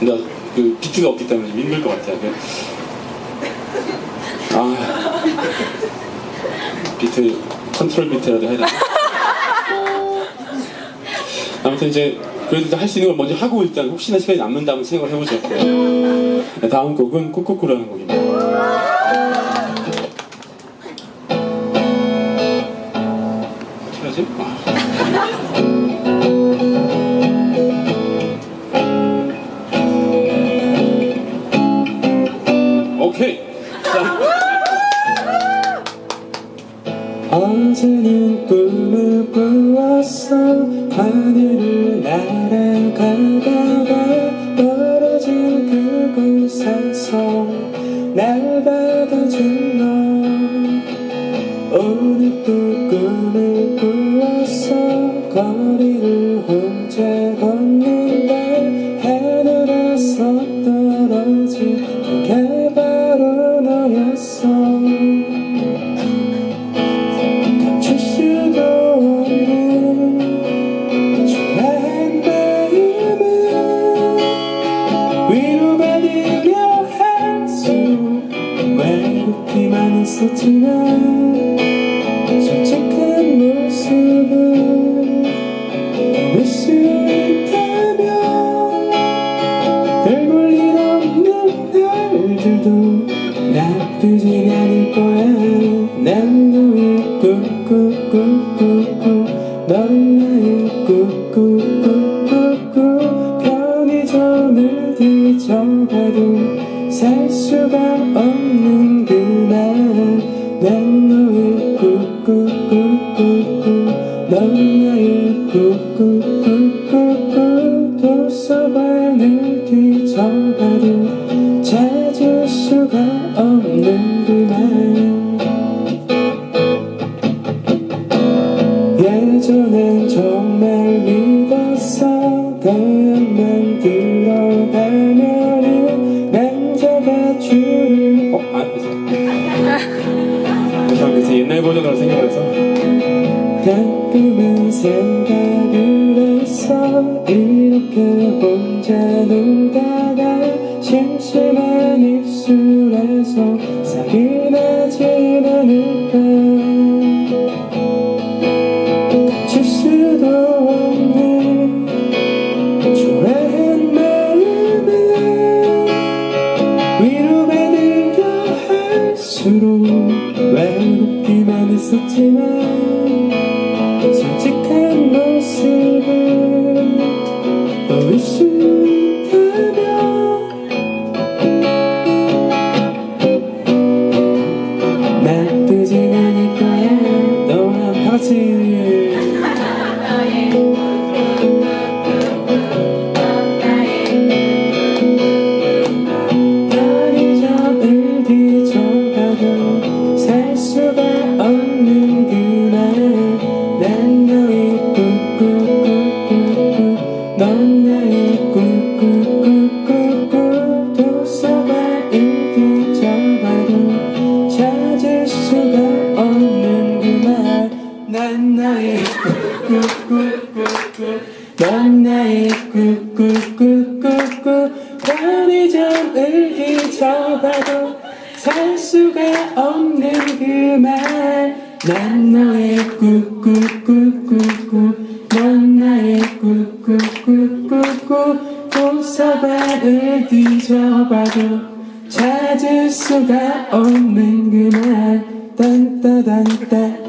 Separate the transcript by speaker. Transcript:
Speaker 1: 나그 비트가 없기 때문에 좀 힘들 것 같아요. 그- 아 비트 컨트롤 비트라도 해야 돼. 아무튼 이제 그래도 할 수 있는 걸 먼저 하고 일단 혹시나 시간이 남는다면 생각을 해보죠. 네, 다음 곡은 꾹꾹꾸라는 곡입니다. 하지? 오케이. 자. 어제는 꿈을 꾸었어 하늘을 날아가다가 했었지만 솔직한 모습을 보일 수 있다면 별볼 일 없는 날들도 나쁘진 않을 거야. 난 너의 꾹꾹꾹꾹꾹 넌 나의 꾹꾹꾹꾹꾹. 편의점을 뒤져가도 살 수가 그날 난 너의 꾹꾹꾹꾹꾹 넌 나의 꾹꾹꾹꾹꾹 도서관을 뒤져가도 찾을 수가 없는 그날 가끔은 생각을 했어 이렇게 혼자 놀다가 심심한 입술에서 나진 않을까? 감출 수도 없는 초라한 마음을 위로받으려 할수록 외롭기만 했었지만 나의 꾹꾹꾹꾹꾹 넌 나의 꾹꾹꾹꾹꾹 편의점을 뒤져봐도 살 수가 없는 그 말. 난 너의 꾹꾹꾹꾹꾹 넌 나의 꾹꾹꾹꾹꾹 도서관을 뒤져봐도 찾을 수가 없는 그말. 딴따단따